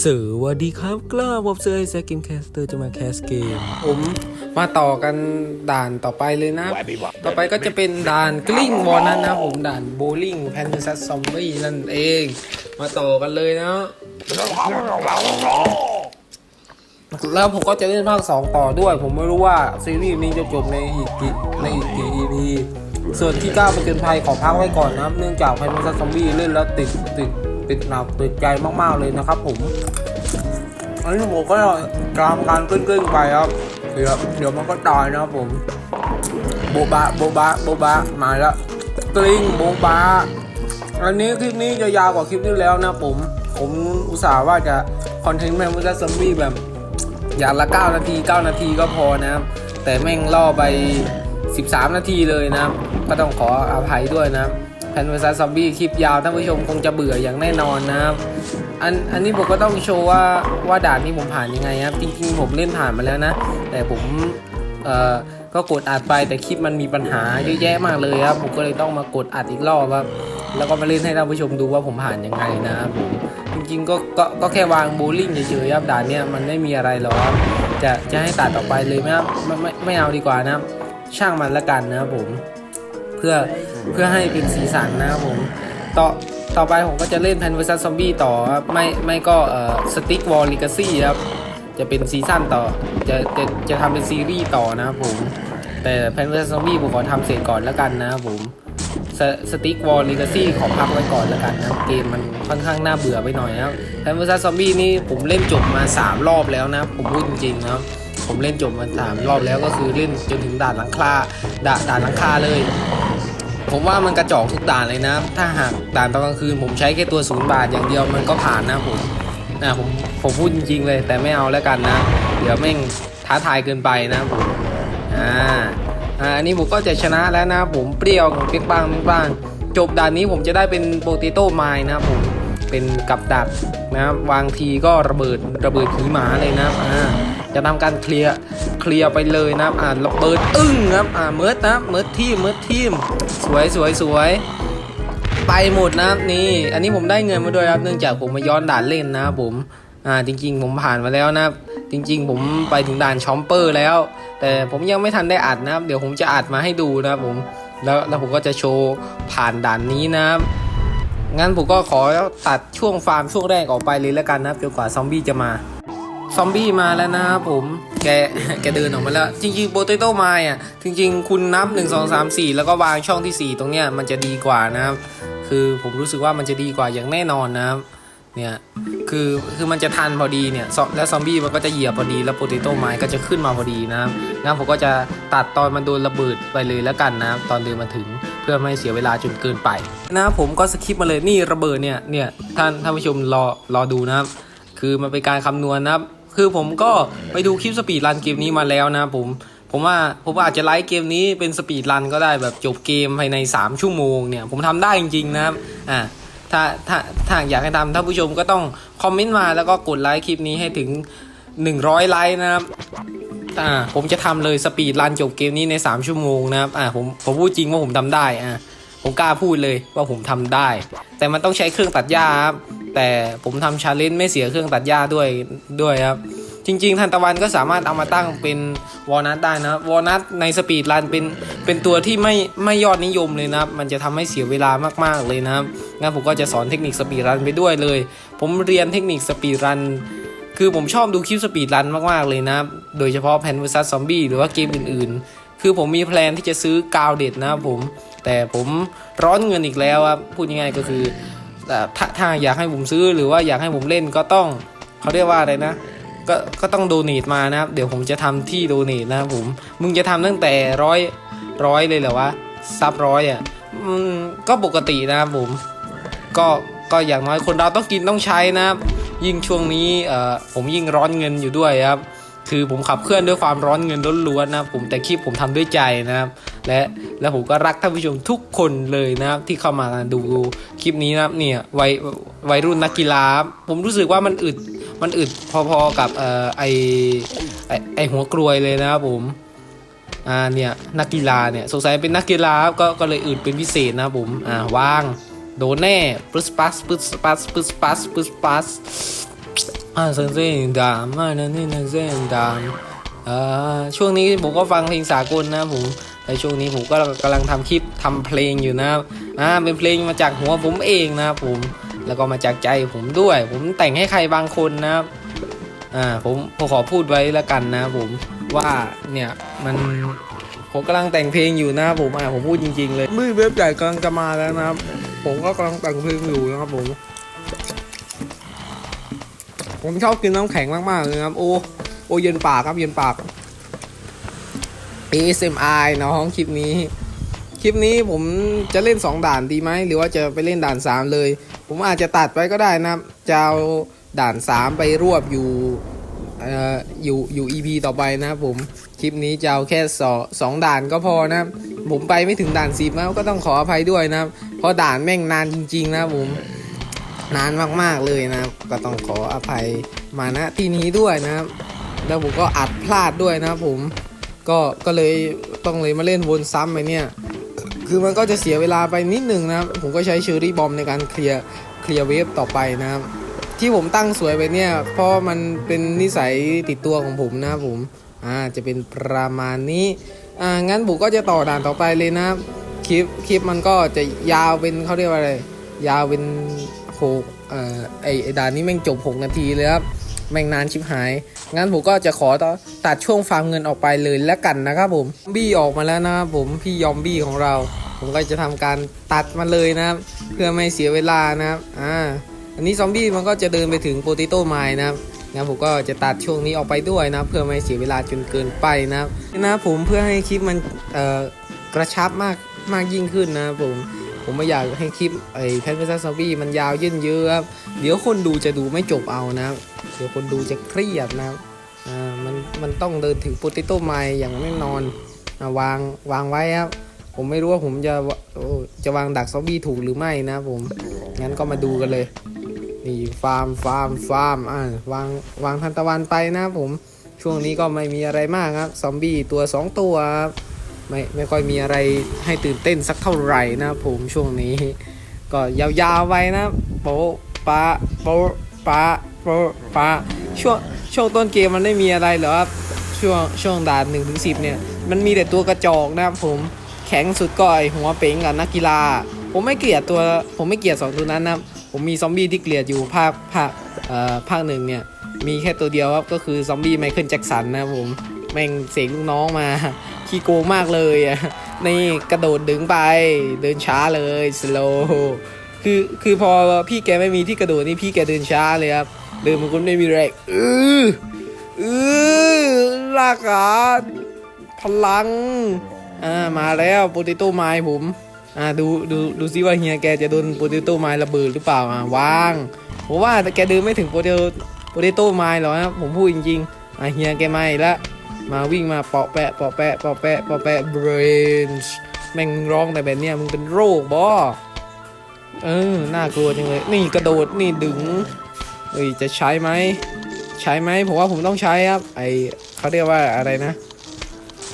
สวัสดีครับกล้าบอบเซอร์แซกเกมแคสเตอร์จะมาแคสเกม ผมมาต่อกันด่านต่อไปเลยนะ ต่อไปก็จะเป็นด่านกลิ้งวอลนั้นนะผมด่านโบลิ่งแพนซัสซอมบี้นั่นเอง มาต่อกันเลยนะ แล้วผมก็จะเล่นภาค 2 ต่อด้วย ผมไม่รู้ว่าซีรีส์นี้จะจบในอีกกี่ในอีกกี่ EP ส่วนที่ก้าวไปเกินภัยขอพักไว้ก่อนนะครับเนื่องจากแพนซัสซอมบี้เล่นแล้วติดติด ติดหนักติดใจมากๆเลยนะครับ ผม อันนี้ผมก็ตามการกลิ้งๆไปครับ เดี๋ยวเดี๋ยวมันก็ตายนะครับผมโบบะโบบะโบบะมาแล้วกลิ้งโบบะอันนี้คลิปนี้จะยาวกว่าคลิปที่แล้วนะผม ผมอุตส่าห์ว่าจะคอนเทนต์แมนมุสซัมบี้แบบอย่างละ 9 นาที 9 นาทีก็พอนะแต่แม่งล่อไป 13 นาทีเลยนะ ก็ต้องขออภัยด้วยนะ แพนเวอร์ซัสซอมบี้คลิปยาวท่านผู้ชมคงจะเบื่ออย่างแน่นอนนะครับอันอันนี้ผมก็ต้องโชว์ว่าว่าด่านนี้ผมผ่านยังไงครับ จริงๆ ผมเล่นผ่านมาแล้วนะ แต่ผมเอ่อก็กดอัดไปแต่คลิปมันมีปัญหาเยอะแยะมากเลยครับ ผมก็เลยต้องมากดอัดอีกรอบครับแล้วก็มาเล่นให้ท่านผู้ชมดูว่าผมผ่านยังไงนะครับผมจริงๆก็ก็ก็แค่วางโบลิ่งเฉยๆครับด่านเนี้ยมันไม่มีอะไรหรอกจะจะให้ตัดออกไปเลยไหมครับไม่ไม่ไม่เอาดีกว่านะครับช่างมันละกันนะครับผม พื่อเพื่อให้เป็นสีสันนะครับผมต่อต่อไปผมก็จะเล่นแพนเวอร์ซัสซอมบี้ต่อครับไม่ไม่ก็เอ่อสติ๊กวอลลิกาซี่ครับจะเป็นซีซั่นต่อจะจะจะทำเป็นซีรีส์ต่อนะครับผมแต่แพนเวอร์ซัสซอมบี้ผมขอทำเสร็จก่อนแล้วกันนะครับผมสติ๊กวอลลิกาซี่ขอพักไว้ก่อนแล้วกันนะเกมมันค่อนข้างน่าเบื่อไปหน่อยนะครับแพนเวอร์ซัสซอมบี้นี่ผมเล่นจบมา 3 รอบแล้วนะผมพูดจริงๆนะครับผมเล่นจบมาสามรอบแล้วก็คือเล่นจนถึงด่านหลังคาด่าด่านหลังคาเลย ผมว่ามันกระจอกทุกด่านเลยนะ ถ้าหากด่านตอนกลางคืนผมใช้แค่ตัวศูนย์บาทอย่างเดียวมันก็ผ่านนะผมนะผมผมพูดจริงๆเลย แต่ไม่เอาแล้วกันนะ เดี๋ยวแม่งท้าทายเกินไปนะผมอ่าอ่าอันนี้ผมก็จะชนะแล้วนะผมเปรี้ยวเปียกบ้างเปียกบ้างจบด่านนี้ผมจะได้เป็นโปเตโต้ไมล์นะครับผมเป็นกับดักนะครับวางทีก็ระเบิดระเบิดขีหมาเลยนะครับอ่า จะทำการเคลียร์เคลียร์ไปเลยนะครับอ่าระเบิดอึ้งครับอ่าเมิร์ดนะเมิร์ดทีมเมิร์ดทีมสวยสวยสวยไปหมดนะครับนี่ อันนี้ผมได้เงินมาด้วยครับเนื่องจากผมมาย้อนด่านเล่นนะครับผมอ่าจริง ๆ ผมผ่านมาแล้วนะครับจริง ๆ ผมไปถึงด่านชอมเปอร์แล้ว แต่ผมยังไม่ทันได้อัดนะครับเดี๋ยวผมจะอัดมาให้ดูนะครับผมแล้วแล้วผมก็จะโชว์ผ่านด่านนี้นะครับงั้นผมก็ขอตัดช่วงฟาร์มช่วงแรกออกไปเลยแล้วกันนะครับจนกว่าซอมบี้จะมา ซอมบี้มาแล้วนะครับผมแกแกเดินออกมาแล้ว จริงๆโปเตโต้ไม้อะจริง ๆ คุณนับ 1 2 3 4 แล้วก็วางช่องที่ 4 ตรงเนี้ยมันจะดีกว่านะครับ คือผมรู้สึกว่ามันจะดีกว่าอย่างแน่นอนนะครับเนี่ยคือคือมันจะทันพอดีเนี่ยแล้วซอมบี้มันก็จะเหยียบพอดีแล้วโปเตโต้ไม้ก็จะขึ้นมาพอดีนะครับงั้นผมก็จะตัดตอนมันโดนระเบิดไปเลยแล้วกันนะครับตอนเดินมาถึงเพื่อไม่ให้เสียเวลาจนเกินไปนะครับผมก็สคิปมาเลยนี่ระเบิดเนี่ยเนี่ยท่านท่านผู้ชมรอรอดูนะครับคือมันเป็นการคำนวณนะครับ คือผมก็ไปดูคลิปสปีดรันเกมนี้มาแล้วนะผมผมว่าผมอาจจะไลฟ์เกมนี้เป็นสปีดรันก็ได้แบบจบเกมภายใน 3 ชั่วโมงเนี่ยผมทำได้จริงๆนะครับอ่าถ้าถ้าถ้าอยากให้ทำท่านผู้ชมก็ต้องคอมเมนต์มาแล้วก็กดไลค์คลิปนี้ให้ถึง 100 ไลค์นะครับอ่าผมจะทำเลยสปีดรันจบเกมนี้ใน 3 ชั่วโมงนะครับอ่าผมผมพูดจริงว่าผมทำได้อ่าผมกล้าพูดเลยว่าผมทำได้ แต่มันต้องใช้เครื่องตัดหญ้าครับ แต่ผมทำชาเลนจ์ไม่เสียเครื่องตัดหญ้าด้วยด้วยครับ จริง ๆทันตะวันก็สามารถเอามาตั้งเป็นวอลนัทได้นะวอลนัทในสปีดรันเป็นเป็นตัวที่ไม่ไม่ยอดนิยมเลยนะครับ มันจะทำให้เสียเวลามากๆเลยนะครับงั้นผมก็จะสอนเทคนิคสปีดรันไปด้วยเลย ผมเรียนเทคนิคสปีดรันคือผมชอบดูคลิปสปีดรันมากๆเลยนะครับ โดยเฉพาะแพนเวอร์ซัสซอมบี้หรือว่าเกมอื่นๆ คือผมมีแพลนที่จะซื้อกาวเด็ดนะครับผม แต่ผมร้อนเงินอีกแล้วครับ พูดง่ายๆก็คือ ถ้าถ้าอยากให้ผมซื้อหรือว่าอยากให้ผมเล่นก็ต้องเขาเรียกว่าอะไรนะก็ก็ต้องโดเนทมานะครับ เดี๋ยวผมจะทำที่โดเนทนะครับผม มึงจะทำตั้งแต่ร้อยร้อยเลยเหรอวะซับร้อยอะก็ปกตินะครับผม ก็ก็อย่างน้อยคนเราต้องกินต้องใช้นะครับ ยิ่งช่วงนี้เอ่อผมยิ่งร้อนเงินอยู่ด้วยครับ คือผมขับเคลื่อนด้วยความร้อนเงินล้วนๆนะผมแต่คลิปผมทำด้วยใจนะครับ และและผมก็รักท่านผู้ชมทุกคนเลยนะครับที่เข้ามาดูคลิปนี้นะครับเนี่ยวัยวัยรุ่นนักกีฬา ผมรู้สึกว่ามันอึดมันอึดพอๆกับเอ่อไอไอไอหัวกรวยเลยนะครับผมอ่าเนี่ยนักกีฬาเนี่ยสงสัยเป็นนักกีฬาก็ก็เลยอึดเป็นพิเศษนะครับผมอ่าว่างโดนแน่ปึ๊สปัสปึ๊สปัสปึ๊สปัสปึ๊สปัส อ่าเซนเซนดามอ่านั่นนี่นั่นเซนดามอ่าช่วงนี้ผมก็ฟังเพลงสากลนะผมแต่ช่วงนี้ผมก็กำลังทำคลิปทำเพลงอยู่นะอ่าเป็นเพลงมาจากหัวผมเองนะผมแล้วก็มาจากใจผมด้วย ผมแต่งให้ใครบางคนนะครับอ่าผมผมขอพูดไว้แล้วกันนะผมว่าเนี่ยมันผมกำลังแต่งเพลงอยู่นะผมอ่าผมพูดจริง ๆ เลยมือเว็บใหญ่กำลังจะมาแล้วนะครับ ผมก็กำลังแต่งเพลงอยู่นะครับผม ผมชอบกินน้ำแข็งมากๆเลยครับ โอ้โอเย็นปากครับเย็นปาก ASMR น้องคลิปนี้ คลิปนี้ผมจะเล่น 2 ด่านดีไหมหรือว่าจะไปเล่นด่าน 3 เลย ผมอาจจะตัดไปก็ได้นะครับจะเอาด่าน 3 ไปรวบอยู่เอ่ออยู่อยู่ EP ต่อไปนะครับผมคลิปนี้จะเอาแค่สองสองด่านก็พอนะผมไปไม่ถึงด่านสิบนะก็ต้องขออภัยด้วยนะเพราะด่านแม่งนานจริง ๆ นะผม นานมากๆเลยนะครับ ก็ต้องขออภัยมาณที่นี้ด้วยนะครับ แล้วผมก็อัดพลาดด้วยนะครับผมก็ก็เลยต้องเลยมาเล่นวนซ้ำไปเนี่ย คือมันก็จะเสียเวลาไปนิดนึงนะครับ ผมก็ใช้เชอรี่บอมในการเคลียร์เคลียร์เวฟต่อไปนะครับ ที่ผมตั้งสวยไปเนี่ย เพราะมันเป็นนิสัยติดตัวของผมนะครับผมอ่าจะเป็นประมาณนี้อ่างั้นผมก็จะต่อด่านต่อไปเลยนะครับคลิปคลิปมันก็จะยาวเป็นเขาเรียกว่าอะไร ยาวเป็น หกอ่อไอไอด่านนี้แม่งจบ 6 นาทีเลยครับแม่งนานชิบหาย งั้นผมก็จะขอตัดช่วงฟาร์มเงินออกไปเลยแล้วกันนะครับผม บี้ออกมาแล้วนะครับผม พี่ยอมบี้ของเรา ผมก็จะทำการตัดมาเลยนะครับ เพื่อไม่เสียเวลานะครับ อ่า อันนี้ซอมบี้มันก็จะเดินไปถึงโปเตโต้ไมล์นะครับงั้นผมก็จะตัดช่วงนี้ออกไปด้วยนะ เพื่อไม่เสียเวลาจนเกินไปนะครับนะผมเพื่อให้คลิปมันเอ่อกระชับมากมากยิ่งขึ้นนะครับผม ผมไม่อยากให้คลิปไอ้แพนเวอร์ซัสซอมบี้มันยาวยืดเยื้อครับเดี๋ยวคนดูจะดูไม่จบเอานะครับเดี๋ยวคนดูจะเครียดนะครับอ่ามันมันต้องเดินถึงโปเตโต้ไมล์อย่างแน่นอนอ่าวางวางไว้ครับผมไม่รู้ว่าผมจะจะวางดักซอมบี้ถูกหรือไม่นะผมงั้นก็มาดูกันเลย นี่ฟาร์มฟาร์มฟาร์มอ่าวางวางทันตะวันไปนะผมช่วงนี้ก็ไม่มีอะไรมากครับ ซอมบี้ตัว 2 ตัวครับ ไม่ไม่ค่อยมีอะไรให้ตื่นเต้นสักเท่าไหร่นะผมช่วงนี้ ก็ยาวๆไปนะโปะปะโปะปะโปะปะช่วงช่วงต้นเกมมันไม่มีอะไรหรอครับช่วงช่วงด่าน1นถึงสิเนี่ยมันมีแต่ตัวกระจอกนะครับผมแข็งสุดก็ไอหัวเป๋งกับนักกีฬา ผมไม่เกลียดตัวผมไม่เกลียดสองตัวนั้นนะผมมีซอมบี้ที่เกลียดอยู่ภาคภาคเอ่อภาคหนึ่งเนี่ยมีแค่ตัวเดียวครับก็คือซอมบี้ไมเคิลแจ็คสันนะผมแม่งเสกลูกน้องมา ขี้โกงมากเลยอะนี่กระโดดดึงไป เดินช้าเลยสโลคือคือพอพี่แกไม่มีที่กระโดดนี่พี่แกเดินช้าเลยครับเดินมันก็ไม่มีแรงเออเออลากขาพลังอ่ามาแล้วโปเตโต้ไม้ผมอ่าดูดูดูซิว่าเฮียแกจะโดนโปเตโต้ไม้ระเบิดหรือเปล่าอ่าวางผมว่าแต่แกเดินไม่ถึงโปเตโต้โปเตโต้ไม้หรอกนะผมพูดจริงๆอ่าเฮียแกไม่ละ มาวิ่งมาเปาะแปะเปาะแปะเปาะแปะเปาะแปะ brains แม่งร้องแต่แบบเนี้ยมึงเป็นโรคบอเออน่ากลัวจังเลย นี่กระโดดนี่ดึงเอ้ยจะใช้ไหมใช้ไหมผมว่าผมต้องใช้ครับไอเขาเรียกว่าอะไรนะ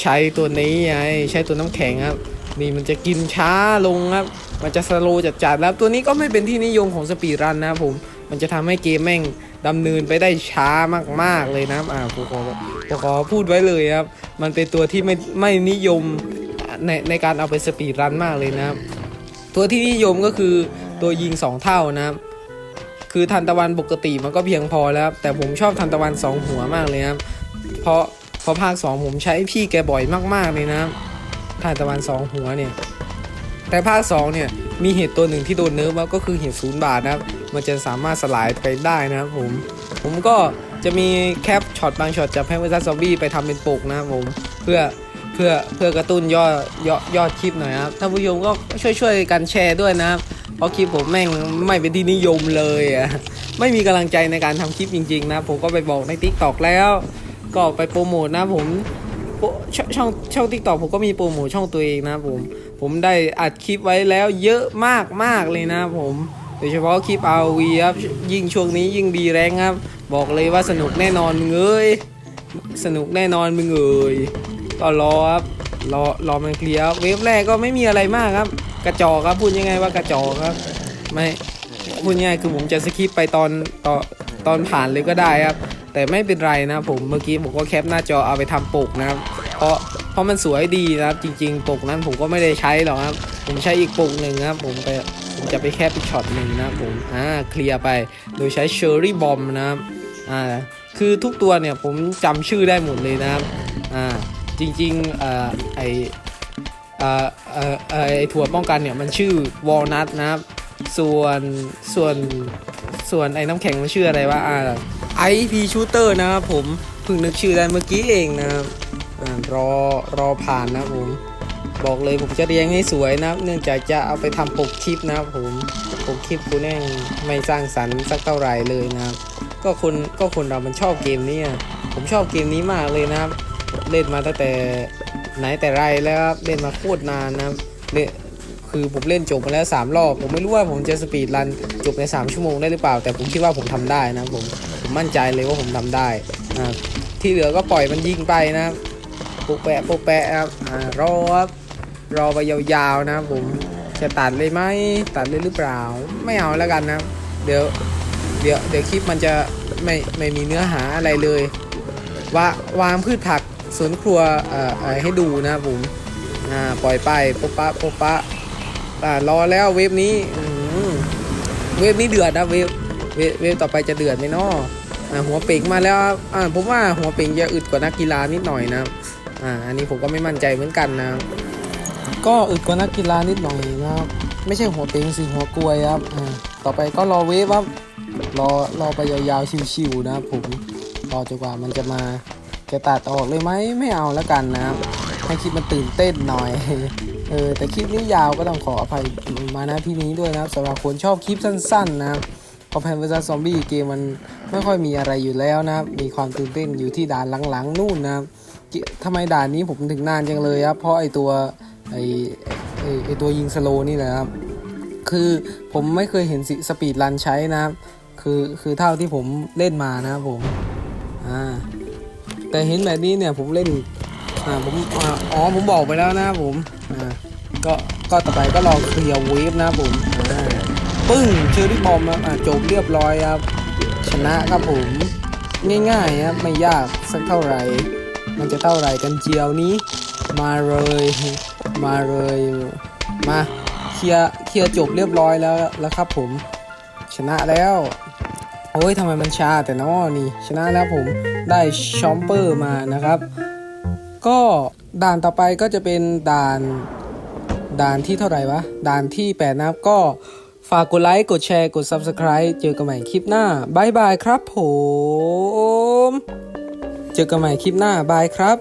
ใช้ตัวนี้ไงใช้ตัวน้ำแข็งครับ นี่มันจะกินช้าลงครับ มันจะสโลว์จัดๆแล้วตัวนี้ก็ไม่เป็นที่นิยมของสปีดรันนะผมมันจะทำให้เกมแม่ง ดำเนินไปได้ช้ามากๆเลยนะครับอ่าผมขอผมขอพูดไว้เลยครับ มันเป็นตัวที่ไม่ไม่นิยมในในการเอาไปสปีดรันมากเลยนะครับ ตัวที่นิยมก็คือตัวยิง 2 เท่านะครับคือทันตะวันปกติมันก็เพียงพอแล้วครับแต่ผมชอบทันตะวัน 2 หัวมากเลยครับ เพราะเพราะภาค 2 ผมใช้พี่แกบ่อยมากๆเลยนะทันตะวัน 2 หัวเนี่ย แต่ภาค 2 เนี่ยมีเห็ดตัวหนึ่งที่โดนเนิร์ฟก็คือเห็ดศูนย์บาทนะครับ มันจะสามารถสลายไปได้นะครับผม ผมก็จะมีแคปช็อตบางช็อตจากแพนเวอร์ซัสซอมบี้ไปทำเป็นปกนะครับผม เพื่อเพื่อเพื่อกระตุ้นยอดยอดยอดคลิปหน่อยครับท่านผู้ชมก็ช่วยช่วยกันแชร์ด้วยนะครับ เพราะคลิปผมแม่งไม่เป็นที่นิยมเลยอะไม่มีกำลังใจในการทำคลิปจริง ๆ นะ ผมก็ไปบอกใน t ิ k t o k แล้ว ก็ไปโปรโมทนะผมชช่องช่องทิกตอกผมก็มีโปรโมทช่องตัวเองนะผม ผมได้อัดคลิปไว้แล้วเยอะมากมากเลยนะผม โดยเฉพาะคลิป RV ครับยิ่งช่วงนี้ยิ่งดีแรงครับ บอกเลยว่าสนุกแน่นอนมึงเอ้ยสนุกแน่นอนมึงเอ้ยก็รอครับรอรอมันเคลียร์เวฟแรกก็ไม่มีอะไรมากครับ กระจอกครับพูดยังไงว่ากระจอกครับไม่พูดง่ายคือผมจะสคิปไปตอนต่อตอนผ่านเลยก็ได้ครับ แต่ไม่เป็นไรนะผมเมื่อกี้ผมก็แคปหน้าจอเอาไปทำปกนะครับ เพราะเพราะมันสวยดีนะครับ จริง ๆ ปกนั้นผมก็ไม่ได้ใช้หรอกครับ ผมใช้อีกปกหนึ่งครับ ผมไป จะไปแคปอีกช็อตหนึ่งนะผมอ่าเคลียร์ไปโดยใช้เชอร์รี่บอมนะครับอ่าคือทุกตัวเนี่ยผมจำชื่อได้หมดเลยนะครับอ่าจริงๆอ่อไออ่อเอ่อเอ่อไอถั่วป้องกันเนี่ยมันชื่อวอลนัทนะครับส่วนส่วนส่วนไอ้น้ำแข็งมันชื่ออะไรวะอ่าไอพีชูเตอร์นะครับผมเพิ่งนึกชื่อได้เมื่อกี้เองนะครับอ่ารอรอผ่านนะผม บอกเลยผมจะเรียงให้สวยนะครับ เนื่องจากจะเอาไปทำปกคลิปนะครับผมปกคลิปกูแน่งไม่สร้างสรรค์สักเท่าไหร่เลยนะครับ ก็คนก็คนเรามันชอบเกมนี้ผมชอบเกมนี้มากเลยนะครับ เล่นมาตั้งแต่ไหนแต่ไรแล้วครับเล่นมาโคตรนานนะครับเล่นคือผมเล่นจบมาแล้ว 3 รอบ ผมไม่รู้ว่าผมจะสปีดรันจบใน 3 ชั่วโมงได้หรือเปล่า แต่ผมคิดว่าผมทำได้นะผมผมมั่นใจเลยว่าผมทำได้ที่เหลือก็ปล่อยมันยิงไปนะปุกแปะปุกแปะครับอ่ารอครับ รอไปยาวๆนะครับผมจะตัดเลยไหมตัดเลยหรือเปล่า ไม่เอาแล้วกันนะเดี๋ยวเดี๋ยวเดี๋ยวคลิปมันจะไม่ไม่มีเนื้อหาอะไรเลยว่าวางพืชผักสวนครัวเอ่อให้ดูนะครับผมอ่าปล่อยไปโปะปะโปะปะอ่ารอแล้วเวฟนี้เวฟนี้เดือดนะเวฟเวฟเวฟต่อไปจะเดือดไหมนาะอ่าหัวเป่งมาแล้วอ่าผมว่าหัวเป่งจะอึดกว่านักกีฬานิดหน่อยนะอ่าอันนี้ผมก็ไม่มั่นใจเหมือนกันนะ ก็อึดกว่านักกีฬานิดหน่อยนะครับ ไม่ใช่หัวเป่งสิหัวกลวยครับอ่าต่อไปก็รอเวฟครับรอรอไปยาวๆชิวๆนะครับผมรอจนกว่ามันจะมาจะตัดออกเลยไหมไม่เอาแล้วกันนะครับให้คลิปมันตื่นเต้นหน่อยเออแต่คลิปนี้ยาวก็ต้องขออภัยมาณที่นี้ด้วยนะครับสำหรับคนชอบคลิปสั้นๆนะครับเพราะแพนเวอร์ซัสซอมบี้เกมมันไม่ค่อยมีอะไรอยู่แล้วนะครับมีความตื่นเต้นอยู่ที่ด่านหลังๆนู่นนะครับทำไมด่านนี้ผมถึงนานจังเลยครับเพราะไอตัว ไอไอไอตัวยิงสโลนี่แหละครับ คือผมไม่เคยเห็นสปีดรันใช้นะครับ คือคือเท่าที่ผมเล่นมานะครับผม อ่า แต่เห็นแบบนี้เนี่ยผมเล่น อ่าผมอ๋อผมบอกไปแล้วนะครับผม อ่า ก็ก็ต่อไปก็ลองเคลียร์เวฟนะครับผม อ่า ปึ้งเชอรี่บอมอ่าจบเรียบร้อยครับ ชนะครับผม ง่ายๆครับไม่ยากสักเท่าไหร่ มันจะเท่าไหร่กันเจียวนี้ มาเลย มาเลยมาเคลียร์เคลียร์จบเรียบร้อยแล้วแล้วครับผมชนะแล้วโอ้ยทำไมมันช้าแต่น้อนี่ ชนะแล้วผมได้ชอมเปอร์มานะครับ ก็ด่านต่อไปก็จะเป็นด่านด่านที่เท่าไหร่วะ ด่านที่ 8 นะครับ ก็ฝากกดไลค์ กดแชร์ กด Subscribe เจอกันใหม่คลิปหน้าบายบายครับผม เจอกันใหม่คลิปหน้าบายครับ